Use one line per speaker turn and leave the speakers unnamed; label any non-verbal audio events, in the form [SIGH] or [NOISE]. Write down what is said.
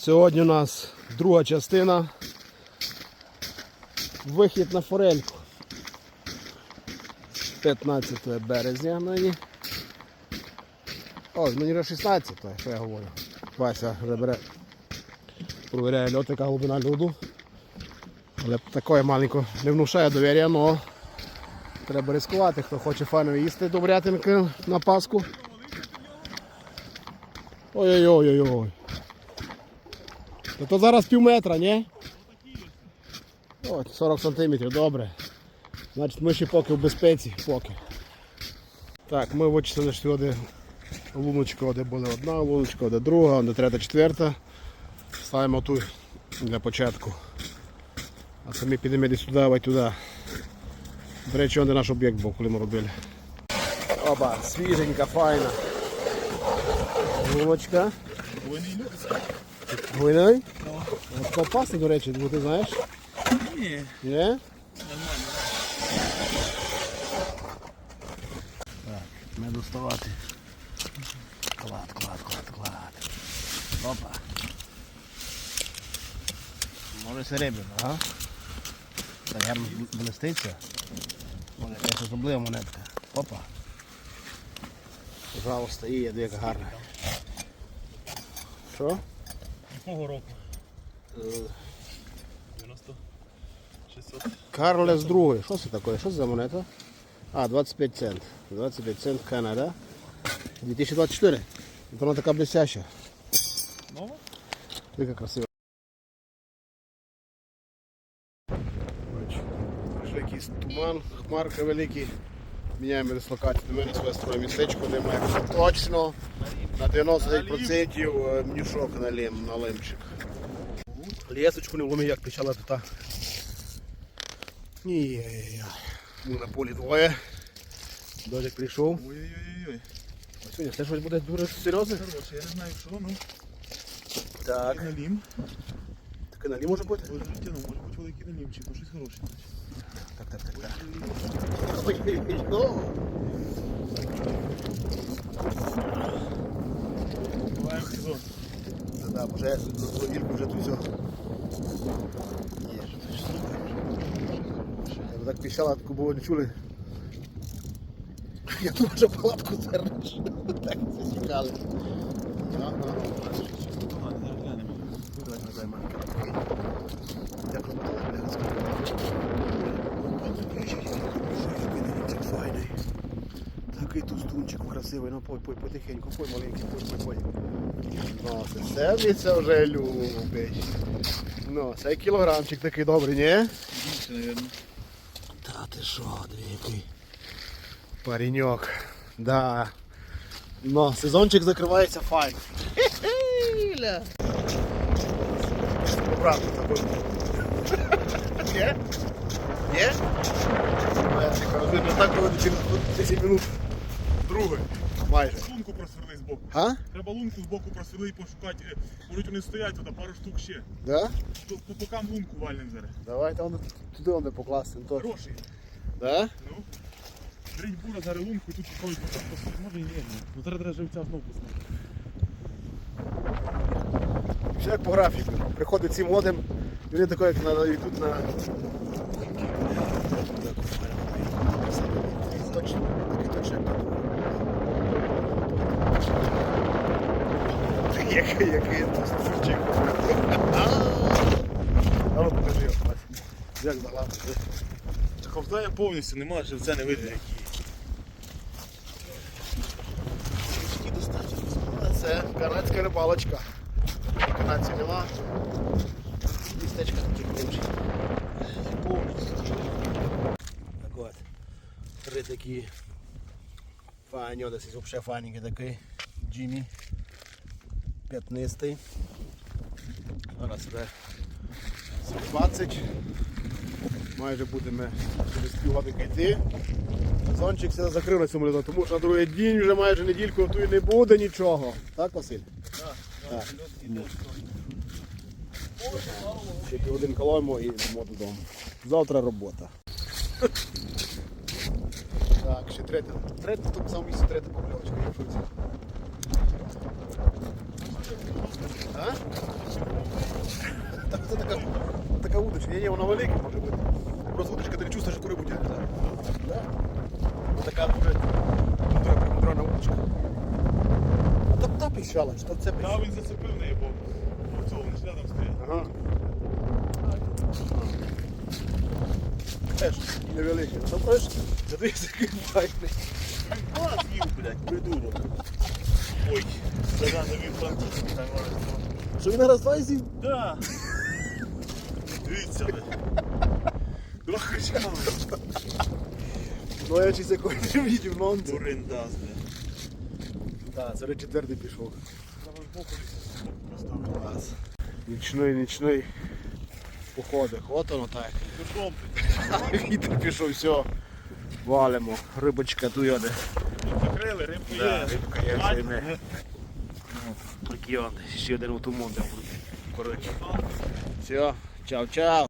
Сьогодні у нас друга частина. Вихід на форельку. 15 березня нині. Ой, мені вже 16, що я говорю. Вася вже бере. Провіряє льот, яка глибина льоду. Але такое маленько не внушає довір'я, але треба ризикувати, хто хоче файно їсти добрятинки на Пасху. Ой-ой-ой-ой-ой. Та то зараз пів метра, ні? О, 40 сантиметрів, добре. Значить ми ще поки в безпеці, поки. Так, ми вичислили сюди луночку, де була одна луночка, де друга, де третя, четверта. Ставимо ту для початку. А самі підемо десь туди, ой туди. До речі, де наш об'єкт був, коли ми робили. Оба, свіженька, файна. Луночка. Гвиневий? От Попасний, до речі, бо ти знаєш?
Ні,
Ні?
нормально.
Так, не доставати. Клад, клад, клад, клад. Опа. Може серебряно, ага? Так гарно блиститься. Може якась особлива монетка. Опа. Пожалуйста, і є яка гарна. Що?
Якого року?
Е,
90 600.
Карлес другий. Що це таке? Що це за монета? А, 25 цент. 25 цент Канада. 2024. Вона така блестяща.
Нова?
Яка красива. Якийсь туман, хмарка великий. Міняємо дислокацію. Мене своє містечко, де має точно на 99% е, мнюшок на на лимчик. Лісочку не вломі, як печала тут. Ні, ми на полі двоє. Дожик прийшов.
Ой-ой-ой.
А Сьогодні все щось буде дуже серйозне.
Коротше, я не знаю, що, ну.
Так.
Налім.
Таке на може бути?
Життя, ну, може бути великий налімчик, ну щось хороше.
Так, так, так, так. Ну.
Буваємо сезон.
Да, вже вільку вже тут все. Є, що Я так піщала, таку було не чули. Я думав, що палатку зернеш. Так засікали. Як розмотала, бля, Такий файний. Такий тустунчик красивий, ну пой, пой, потихеньку, пой, маленький, пой, пой, пой. Ну, це сердиться вже любить. Ну, цей кілограмчик такий добрий, ні?
Більше, навірно.
Та ти що, який пареньок. Да. Ну, сезончик закривається файн. Хе-хе-ля. Обратно тобою. Ні? Ні? Лесик, розумію, так коли через 10 минут другий. Майже.
Лунку просверли з боку.
А?
Треба лунку з боку просверли і пошукати. Е, Можуть вони стоять тут, пару штук ще.
Да?
По по бокам лунку вальнем зараз.
Давайте он, туди он покласти. ну.
Хороший.
Да?
Ну. Беріть бура зараз лунку і тут походить. Може і ні. Ну зараз треба живця знову пустити.
Все як по графіку. Приходить цим модем, і вони тако, як на, йдуть на. Точно, такий точно як тут. Який, який тут. А ну покажи його. Як заглавити.
Ковзає повністю, нема живця не видно.
Достатньо. Це канадська рибалочка. Канадці нема. Містечка таких менші. Повністю. Так от. Три такі файні, ось взагалі файненький такий. Джиммі. П'ятнистий. Зараз іде 20. Майже будемо через півгодинки йти. Сезончик все закрив на цьому льоду, тому що на другий день вже майже недільку тут і не буде нічого. Так, Василь? Так. так. Ще півгодин колоємо і йдемо додому. Завтра робота. Так, ще третя. Третя, в тому самому місці третя покльовочка. в А? [LAUGHS] це така, така удочка. Ні, вона велика може бути. Просто удочка, ти не чувствуєш, що рибу тягне. так? Да. Така дуже мудра, премудрена удочка. І щалоч, топ це
Та він зацепив неї, бо цього не рядом стоїть.
Ага. Теж невеликий. Ну, бачиш, задивися, який файний.
А, з'їв, блядь, придурок. Ой, зараз він французький там може.
Що він раз два?
Да. Дивіться, блядь. Трохи чекали.
Ну я чись якось не видів, ну он це.
Дуриндаз, блядь.
Так, це вже четвертий пішов.
Треба збоку поставити.
Клас. Нічний, нічний. Походик, от воно так. [LAUGHS] Вітер пішов, все. Валимо. Рибочка туйоде.
Закрили, рибку є.
рибка є, вже йме. Ще один автомобіль. Коротше. Все, чао-чао.